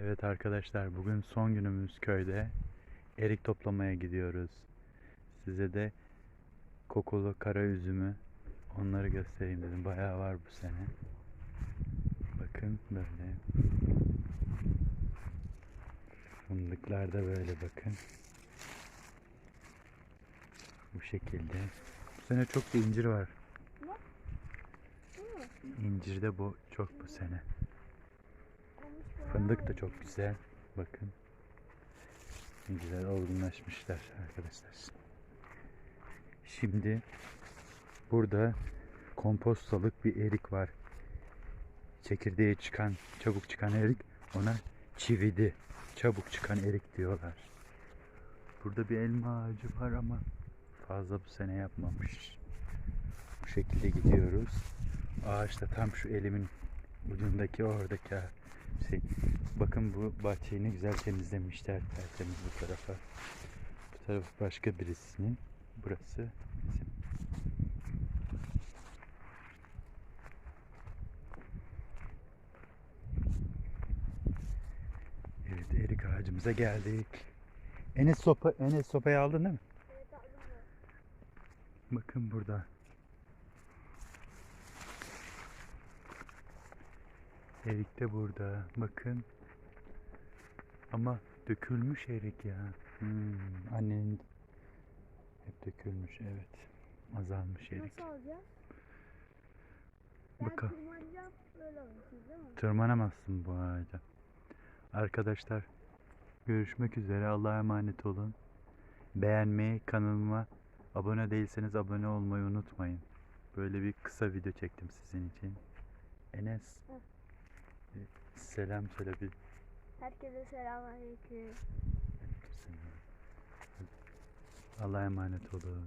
Evet arkadaşlar bugün son günümüz köyde. Erik toplamaya gidiyoruz. Size de kokulu kara üzümü onları göstereyim dedim. Bayağı var bu sene. Bakın böyle. Fındıklar da böyle bakın. Bu şekilde. Bu sene çok da incir var. İncir de bu çok bu sene. Fındık da çok güzel. Bakın. Güzel olgunlaşmışlar arkadaşlar. Şimdi burada kompostalık bir erik var. Çekirdeği çıkan, çabuk çıkan erik ona çividi. Çabuk çıkan erik diyorlar. Burada bir elma ağacı var ama fazla bu sene yapmamış. Bu şekilde gidiyoruz. Ağaç da tam şu elimin ucundaki oradaki şey, bakın bu bahçeyi ne güzel temizlemişler tertemiz bu tarafa. Bu taraf başka birisinin. Burası bizim. Evet erik ağacımıza geldik. Enes sopa Enes sopayı aldın değil mi? Bakın burada. Erik de burada. Bakın. Ama dökülmüş erik ya. Hmm, annenin hep dökülmüş evet. Azalmış erik. Nasıl alacağız? Ben Bakalım. tırmanacağım böyle alıyorsunuz değil mi? Tırmanamazsın bu ağaca. Arkadaşlar görüşmek üzere. Allah'a emanet olun. Beğenmeyi, kanalıma abone değilseniz abone olmayı unutmayın. Böyle bir kısa video çektim sizin için. Enes. Hı. Bir Selam söyle bir. Herkese selamünaleyküm. Allah'a emanet olun.